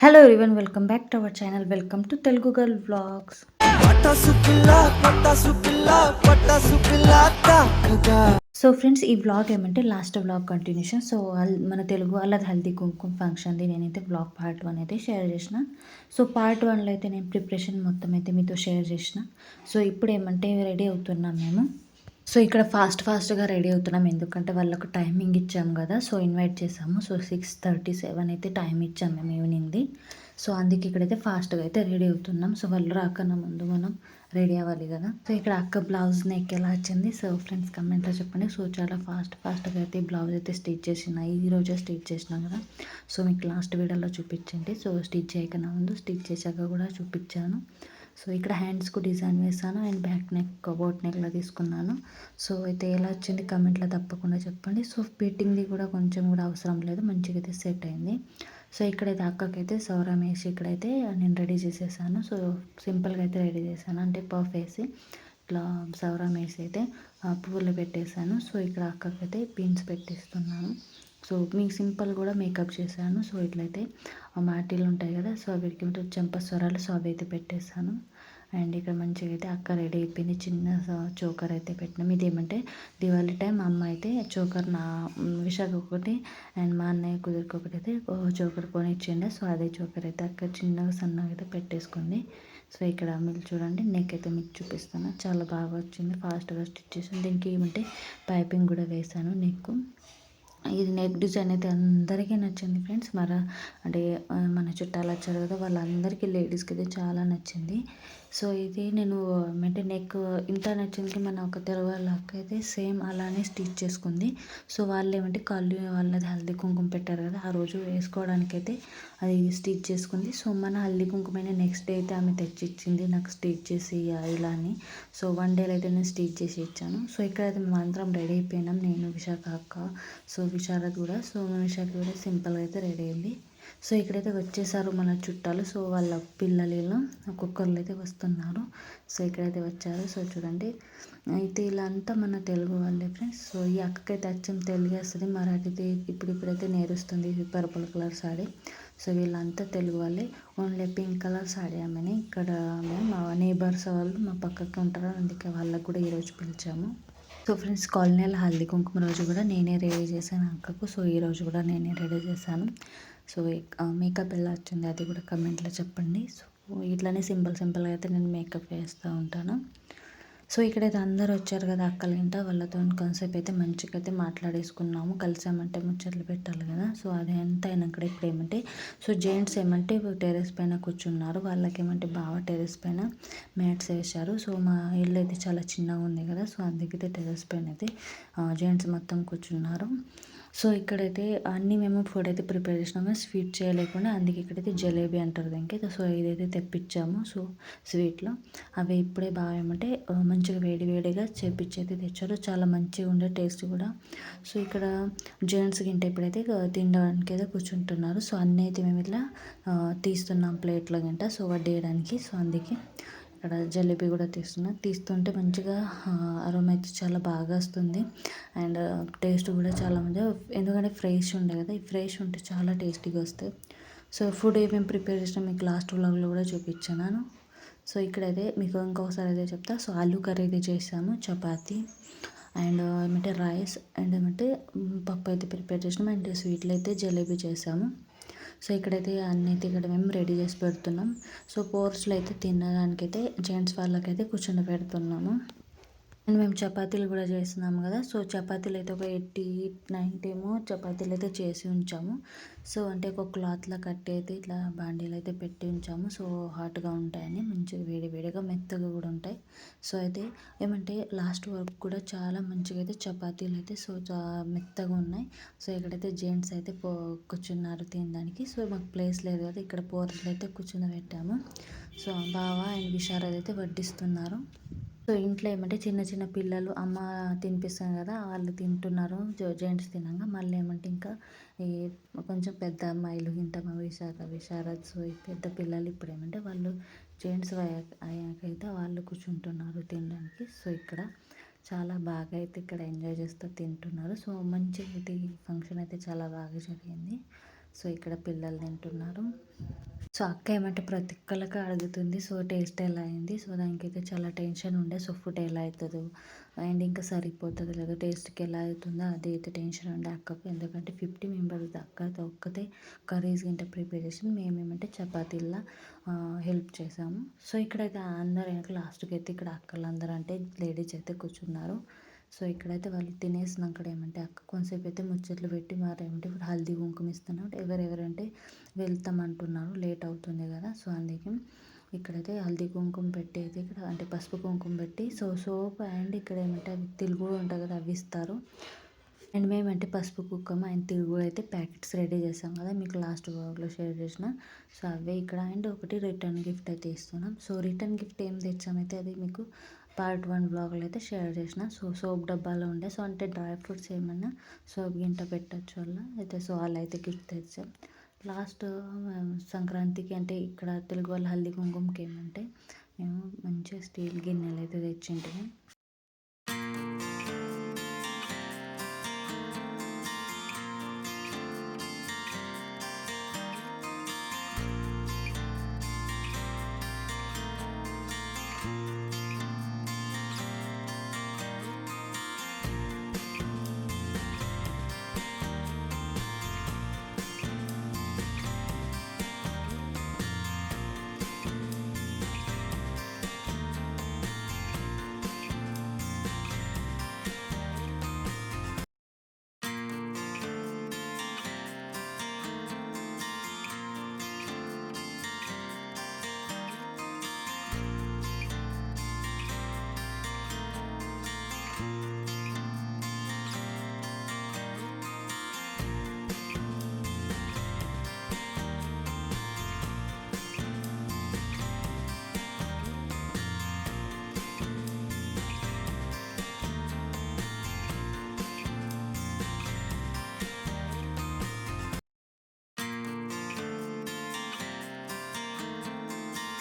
Hello everyone welcome back to our channel welcome to Telugu girl vlogs so friends ఈ vlog ఏమంటే last vlog continuation so మన తెలుగు వాళ్ళది హల్దీ కుంకుమ ఫంక్షన్ది నేనైతే వ్లాగ్ పార్ట్ వన్ అయితే షేర్ చేసిన. సో పార్ట్ వన్లో అయితే నేను ప్రిపరేషన్ మొత్తం అయితే మీతో షేర్ చేసిన. సో ఇప్పుడు ఏమంటే రెడీ అవుతున్నాం మేము. సో ఇక్కడ ఫాస్ట్ ఫాస్ట్గా రెడీ అవుతున్నాం. ఎందుకంటే వాళ్ళకు టైమింగ్ ఇచ్చాము కదా సో ఇన్వైట్ చేసాము. సో సిక్స్ థర్టీ సెవెన్ అయితే టైం ఇచ్చాము మేము ఈవినింగ్ది. సో అందుకే ఇక్కడైతే ఫాస్ట్గా అయితే రెడీ అవుతున్నాం. సో వాళ్ళు రాకన్నా ముందు మనం రెడీ అవ్వాలి కదా. సో ఇక్కడ అక్క బ్లౌజ్ నెక్ ఎలా వచ్చింది? సో ఫ్రెండ్స్ కమెంట్లో చెప్పండి. సో చాలా ఫాస్ట్ ఫాస్ట్గా అయితే బ్లౌజ్ అయితే స్టిచ్ చేసిన ఈరోజే స్టిచ్ చేసినాం కదా. సో మీకు లాస్ట్ వీడియోలో చూపించండి. సో స్టిచ్ చేయకన్నా ముందు స్టిచ్ చేశాక కూడా చూపించాను. సో ఇక్కడ హ్యాండ్స్కు డిజైన్ వేసాను అండ్ బ్యాక్ నెక్ బోట్ నెక్లో తీసుకున్నాను. సో అయితే ఎలా వచ్చింది కమెంట్లో తప్పకుండా చెప్పండి. సో ఫిట్టింగ్ది కూడా కొంచెం కూడా అవసరం లేదు. మంచిగా అయితే సెట్ అయింది. సో ఇక్కడైతే అక్కకైతే సౌరం వేసి ఇక్కడైతే నేను రెడీ చేసేసాను. సో సింపుల్గా అయితే రెడీ చేశాను. అంటే పఫ్ వేసి ఇట్లా సౌరం వేసి అయితే పువ్వులు పెట్టేశాను. సో ఇక్కడ అక్కకైతే పిన్స్ పెట్టిస్తున్నాను. సో మీకు సింపుల్ కూడా మేకప్ చేశాను. సో ఇట్లయితే మాటీలు ఉంటాయి కదా సో వీటికి చెంప స్వరాలు సో అవి అయితే పెట్టేశాను. అండ్ ఇక్కడ మంచిగా అయితే అక్క రెడీ అయిపోయింది. చిన్న చోకర్ అయితే పెట్టినాం. ఇది ఏమంటే దివాళీ టైం అమ్మ అయితే చోకర్ నా విశాఖ ఒకటి అండ్ మా అన్నయ్య కుదిరికి ఒకటి అయితే చోకర్ కొని ఇచ్చిండే సో అదే చోకర్ అయితే అక్క చిన్నగా సన్నగా అయితే పెట్టేసుకుంది. సో ఇక్కడ మీరు చూడండి నెక్ అయితే మీకు చూపిస్తాను. చాలా బాగా వచ్చింది. ఫాస్ట్గా స్టిచ్ చేసాను దీనికి ఏమంటే పైపింగ్ కూడా వేసాను నెక్. ఇది నెక్ డిజైన్ అయితే అందరికీ నచ్చింది ఫ్రెండ్స్. మర అంటే మన చుట్టాలు వచ్చారు కదా వాళ్ళందరికీ లేడీస్కి అయితే చాలా నచ్చింది. సో ఇది నేను అంటే నెక్ ఇంత నచ్చింది మన ఒక తెలుగు వాళ్ళ అక్క అయితే సేమ్ అలానే స్టిచ్ చేసుకుంది. సో వాళ్ళు ఏమంటే కళ్ళు వాళ్ళది హల్దీ కుంకుమ పెట్టారు కదా ఆ రోజు వేసుకోవడానికైతే అది స్టిచ్ చేసుకుంది. సో మన హల్దీ కుంకుమైన నెక్స్ట్ డే అయితే ఆమె తెచ్చి ఇచ్చింది నాకు స్టిచ్ చేసి ఇలా అని. సో వన్ డేలో అయితే నేను స్టిచ్ చేసి ఇచ్చాను. సో ఇక్కడైతే మేము అందరం రెడీ అయిపోయినాం నేను విశాఖ అక్క సో విశారద్ కూడా. సో విశాఖ కూడా సింపుల్గా అయితే రెడీ అయింది. సో ఇక్కడైతే వచ్చేసారు మన చుట్టాలు. సో వాళ్ళ పిల్లలు ఒక్కొక్కరు అయితే వస్తున్నారు. సో ఇక్కడైతే వచ్చారు. సో చూడండి అయితే ఇలా అంతా మన తెలుగు వాళ్ళే ఫ్రెండ్స్. సో ఈ అక్కకైతే అచ్చం తెలుగు వస్తుంది. మరాఠీది ఇప్పుడు ఇప్పుడైతే నేరుస్తుంది పర్పుల్ కలర్ సాడీ సో వీళ్ళంతా తెలుగు వాళ్ళే. ఓన్లీ పింక్ కలర్ సాడీ ఆమెని. ఇక్కడ మేము మా నేబర్స్ వాళ్ళు మా పక్కకి ఉంటారు. అందుకే వాళ్ళకు కూడా ఈరోజు పిలిచాము. సో ఫ్రెండ్స్ కాలనీలో హల్దీ కుంకుమ రోజు కూడా నేనే రెడీ చేశాను అక్కకు. సో ఈ రోజు కూడా నేనే రెడీ చేశాను. సో మేకప్ ఎలా వచ్చింది అది కూడా కమెంట్లో చెప్పండి. సో ఇట్లానే సింపుల్ సింపుల్గా అయితే నేను మేకప్ వేస్తూ ఉంటాను. సో ఇక్కడైతే అందరూ వచ్చారు కదా అక్కలింట వాళ్ళతో కొంతసేపు అయితే మంచిగా అయితే మాట్లాడేసుకున్నాము. కలిసామంటే ముచ్చట్లు పెట్టాలి కదా. సో అది ఎంత అయినాక ఇప్పుడు ఏమంటే సో జెంట్స్ ఏమంటే టెరెస్ పైన కూర్చున్నారు. వాళ్ళకి ఏమంటే బాగా టెరెస్ పైన మ్యాట్స్ వేశారు. సో మా ఇల్లు అయితే చాలా చిన్నగా ఉంది కదా. సో అందుకైతే టెరెస్ పైన అయితే జెంట్స్ మొత్తం కూర్చున్నారు. సో ఇక్కడైతే అన్నీ మేము ఫుడ్ అయితే ప్రిపేర్ చేసినాము స్వీట్ చేయలేకుండా అందుకే ఇక్కడైతే జలేబీ అంటారు దానికి. సో ఇదైతే తెప్పించాము. సో స్వీట్లో అవి ఇప్పుడే బాగా ఏమంటే మంచిగా వేడి వేడిగా చేపించి అయితే తెచ్చారు. చాలా మంచిగా ఉండే టేస్ట్ కూడా. సో ఇక్కడ జెంట్స్ గింట ఇప్పుడైతే తినడానికి అయితే కూర్చుంటున్నారు. సో అన్నీ అయితే మేము ఇట్లా తీస్తున్నాం ప్లేట్లో గింట. సో వడ్డేయడానికి. సో అందుకే అక్కడ జలేబీ కూడా తీస్తున్నా. తీస్తుంటే మంచిగా అరోమా అయితే చాలా బాగా వస్తుంది. అండ్ టేస్ట్ కూడా చాలా మంచిగా ఎందుకంటే ఫ్రెష్ ఉండే కదా ఈ ఫ్రెష్ ఉంటే చాలా టేస్టీగా వస్తాయి సో ఫుడ్ ఏమేమి ప్రిపేర్ చేసినా మీకు లాస్ట్ వ్లాగ్లో కూడా చూపించాను. సో ఇక్కడైతే మీకు ఇంకొకసారి అయితే చెప్తా. సో ఆలూ కర్రీ అయితే చేసాము చపాతి అండ్ ఏమంటే రైస్ అండ్ ఏమంటే పప్పు అయితే ప్రిపేర్ చేసినాం. అండ్ స్వీట్లు అయితే జలేబీ చేసాము. సో ఇక్కడైతే అన్నీ ఇక్కడ మేము రెడీ చేసి పెడుతున్నాం. సో పోర్స్లో అయితే తినడానికి అయితే జెంట్స్ వాళ్ళకైతే కూర్చొని పెడుతున్నాము. అండ్ మేము చపాతీలు కూడా చేస్తున్నాము కదా. సో చపాతీలు అయితే ఒక ఎయిటీ నైన్టీ ఏమో చపాతీలు అయితే చేసి ఉంచాము. సో అంటే ఒక క్లాత్లో కట్టి అయితే ఇట్లా బాండీలు అయితే పెట్టి ఉంచాము. సో హాట్గా ఉంటాయని మంచిగా వేడి వేడిగా మెత్తగా కూడా ఉంటాయి. సో అయితే ఏమంటే లాస్ట్ వరకు కూడా చాలా మంచిగా అయితే చపాతీలు అయితే సో మెత్తగా ఉన్నాయి. సో ఇక్కడైతే జెంట్స్ అయితే పో కూర్చున్నారు తినడానికి. సో మాకు ప్లేస్ లేదు కదా ఇక్కడ పోర్లు అయితే కూర్చుని పెట్టాము. సో బావా అండ్ విశారద్ అయితే వడ్డిస్తున్నారు. సో ఇంట్లో ఏమంటే చిన్న చిన్న పిల్లలు అమ్మ తినిపిస్తుంది కదా వాళ్ళు తింటున్నారు. జెంట్స్ తినంగా. మళ్ళీ ఏమంటే ఇంకా ఈ కొంచెం పెద్ద అమ్మాయిలు ఇంత మా విశాఖ విశారద్ సో ఈ పెద్ద పిల్లలు ఇప్పుడు ఏమంటే వాళ్ళు జెంట్స్ అయ్యాక అయ్యాకైతే వాళ్ళు కూర్చుంటున్నారు తినడానికి. సో ఇక్కడ చాలా బాగా అయితే ఇక్కడ ఎంజాయ్ చేస్తూ తింటున్నారు. సో మంచిగా అయితే ఈ ఫంక్షన్ అయితే చాలా బాగా జరిగింది. సో ఇక్కడ పిల్లలు తింటున్నారు. సో అక్క ఏమంటే ప్రతి ఒక్కళ్ళకి అడుగుతుంది సో టేస్ట్ ఎలా అయింది? సో దానికైతే చాలా టెన్షన్ ఉండే. సో ఫుడ్ ఎలా అవుతుందో అండ్ ఇంకా సరిపోతుందో లేదో టేస్ట్కి ఎలా అవుతుందో అది అయితే టెన్షన్ ఉండే అక్కకు. ఎందుకంటే ఫిఫ్టీ మెంబర్స్ అక్క ఒక్కతే కర్రీస్ గింట ప్రిపేర్ చేసి మేమేమంటే చపాతీలా హెల్ప్ చేసాము. సో ఇక్కడైతే అందరూ వెనక లాస్ట్కి అయితే ఇక్కడ అక్కలందరూ అంటే లేడీస్ అయితే కూర్చున్నారు. సో ఇక్కడైతే వాళ్ళు తినేసినాక ఏమంటే అక్క కొంతసేపు అయితే ముచ్చట్లు పెట్టి మరి ఏమంటే ఇప్పుడు హల్దీ కుంకుమ ఇస్తున్నారు. ఎవరెవరంటే వెళ్తామంటున్నారు లేట్ అవుతుంది కదా. సో అందుకే ఇక్కడైతే హల్దీ కుంకుమ పెట్టి అయితే ఇక్కడ అంటే పసుపు కుంకుమ పెట్టి సో సోప్ అండ్ ఇక్కడ ఏమంటే అవి తెలుగు ఉంటుంది కదా అవి ఇస్తారు. అండ్ మేమంటే పసుపు కుక్కమ అండ్ తిరుగు అయితే ప్యాకెట్స్ రెడీ చేసాం కదా. మీకు లాస్ట్ బ్లాగ్లో షేర్ చేసిన. సో అవే ఇక్కడ అండ్ ఒకటి రిటర్న్ గిఫ్ట్ అయితే ఇస్తున్నాం. సో రిటర్న్ గిఫ్ట్ ఏం తెచ్చామైతే అది మీకు పార్ట్ వన్ బ్లాగ్లో అయితే షేర్ చేసిన. సో సోప్ డబ్బాలో ఉండే. సో అంటే డ్రై ఫ్రూట్స్ ఏమన్నా సోప్ గింట పెట్టచ్చు వల్ల. అయితే సో అలా అయితే గిఫ్ట్ తెచ్చాం. లాస్ట్ సంక్రాంతికి అంటే ఇక్కడ తెలుగు వాళ్ళ హల్దీ కుంకుమకి ఏమంటే మేము మంచిగా స్టీల్ గిన్నెలు అయితే తెచ్చింటిమి.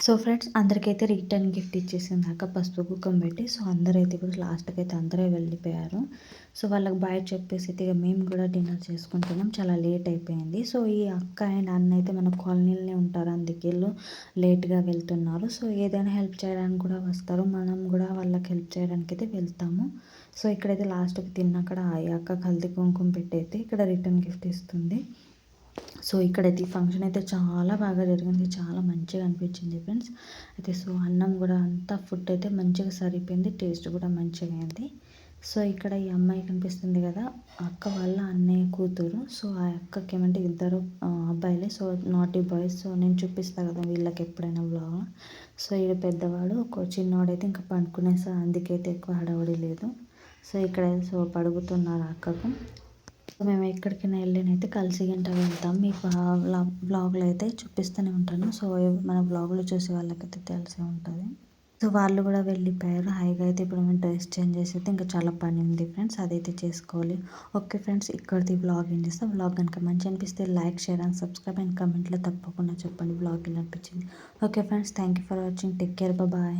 సో ఫ్రెండ్స్ అందరికైతే రిటర్న్ గిఫ్ట్ ఇచ్చేసింది దాకా పసుపు కుక్కం పెట్టి. సో అందరైతే ఇప్పుడు లాస్ట్కి అయితే అందరే వెళ్ళిపోయారు. సో వాళ్ళకి బాయ్ చెప్పేసి అయితే ఇక మేము కూడా డిన్నర్ చేసుకుంటున్నాం. చాలా లేట్ అయిపోయింది. సో ఈ అక్క అండ్ అన్న అయితే మన కాలనీలోనే ఉంటారు. అందుకే లేట్గా వెళ్తున్నారు. సో ఏదైనా హెల్ప్ చేయడానికి కూడా వస్తారు. మనం కూడా వాళ్ళకి హెల్ప్ చేయడానికి అయితే వెళ్తాము. సో ఇక్కడైతే లాస్ట్కి తిన్నాక ఆ అక్క కల్తీ కుంకుమ పెట్టి అయితే ఇక్కడ రిటర్న్ గిఫ్ట్ ఇస్తుంది. సో ఇక్కడైతే ఈ ఫంక్షన్ అయితే చాలా బాగా జరిగింది. చాలా మంచిగా అనిపించింది ఫ్రెండ్స్ అయితే సో అన్నం కూడా అంతా ఫుడ్ అయితే మంచిగా సరిపోయింది. టేస్ట్ కూడా మంచిగా అయింది. సో ఇక్కడ ఈ అమ్మాయి కనిపిస్తుంది కదా అక్క వాళ్ళ అన్నయ్య కూతురు. సో ఆ అక్కకి ఏమంటే ఇద్దరు అబ్బాయిలే. సో నాటి బాయ్స్ సో నేను చూపిస్తాను కదా వీళ్ళకి ఎప్పుడైనా బ్లాగ్ సో ఈడ పెద్దవాడు ఒక చిన్నవాడైతే ఇంకా పండుకునేసా అందుకైతే ఎక్కువ హడావడి లేదు. సో ఇక్కడ సో పడుగుతున్నారు అక్కకు. మేము ఎక్కడికైనా వెళ్ళినైతే కలిసి గంట వెళ్తాం. మీకు బ్లాగ్లో అయితే చూపిస్తూనే ఉంటాను. సో మన బ్లాగ్లో చూసే వాళ్ళకైతే తెలిసే ఉంటుంది. సో వాళ్ళు కూడా వెళ్ళిపోయారు. హైగా అయితే ఇప్పుడు మేము డ్రెస్ చేంజ్ చేసి అయితే ఇంకా చాలా పని ఉంది ఫ్రెండ్స్. అదైతే చేసుకోవాలి. ఓకే ఫ్రెండ్స్ ఇక్కడిది బ్లాగ్ ఏం చేస్తాం. బ్లాగ్ కనుక మంచి అనిపిస్తే like share and subscribe and కమెంట్లో తప్పకుండా చెప్పండి. బ్లాగ్ ఎలా అనిపించింది? Okay friends thank you for watching. Take care. Bye.